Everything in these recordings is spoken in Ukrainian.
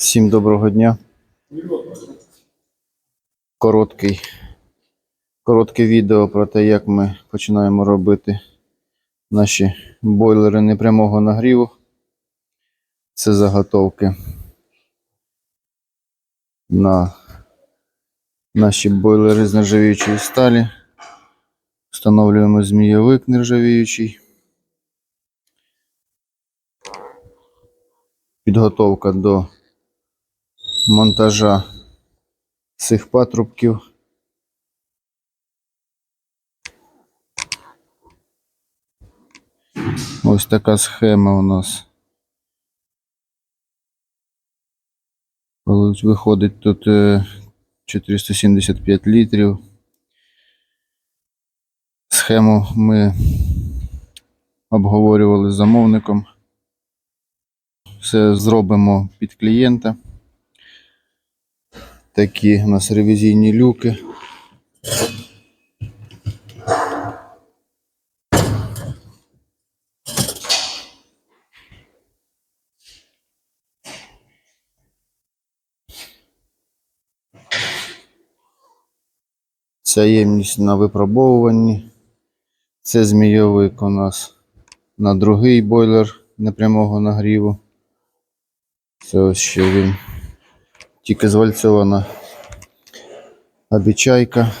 Всім доброго дня. Короткий, коротке відео про те, як ми починаємо робити наші бойлери непрямого нагріву. Це заготовки на наші бойлери з нержавіючої сталі. Встановлюємо змійовик нержавіючий. Підготовка до монтажа цих патрубків. Ось така схема у нас. Виходить тут е, 475 літрів. Схему ми обговорювали з замовником. Все зробимо під клієнта. Такі у нас ревізійні люки. Ця ємність на випробовуванні. Це змійовик у нас на другий бойлер непрямого нагріву. Це ось ще він. Тільки звальцьована обічайка.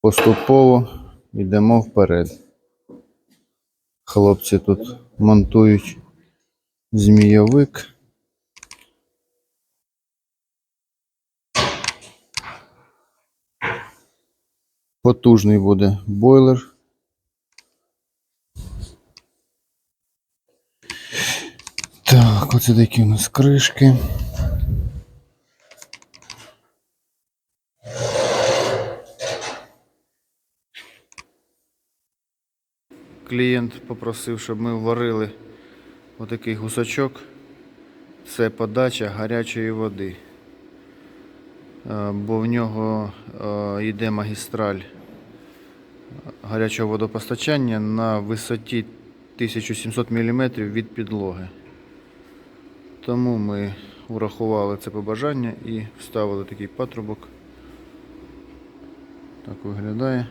Поступово йдемо вперед. Хлопці тут монтують змійовик. Потужний буде бойлер. Так, оце такі у нас кришки. Клієнт попросив, щоб ми варили отакий гусачок. Це подача гарячої води. Е, Бо в нього е, йде магістраль гарячого водопостачання на висоті 1700 мм від підлоги. Тому ми врахували це побажання і вставили такий патрубок. Так виглядає.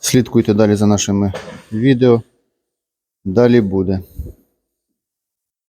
Слідкуйте далі за нашими відео. Далі буде.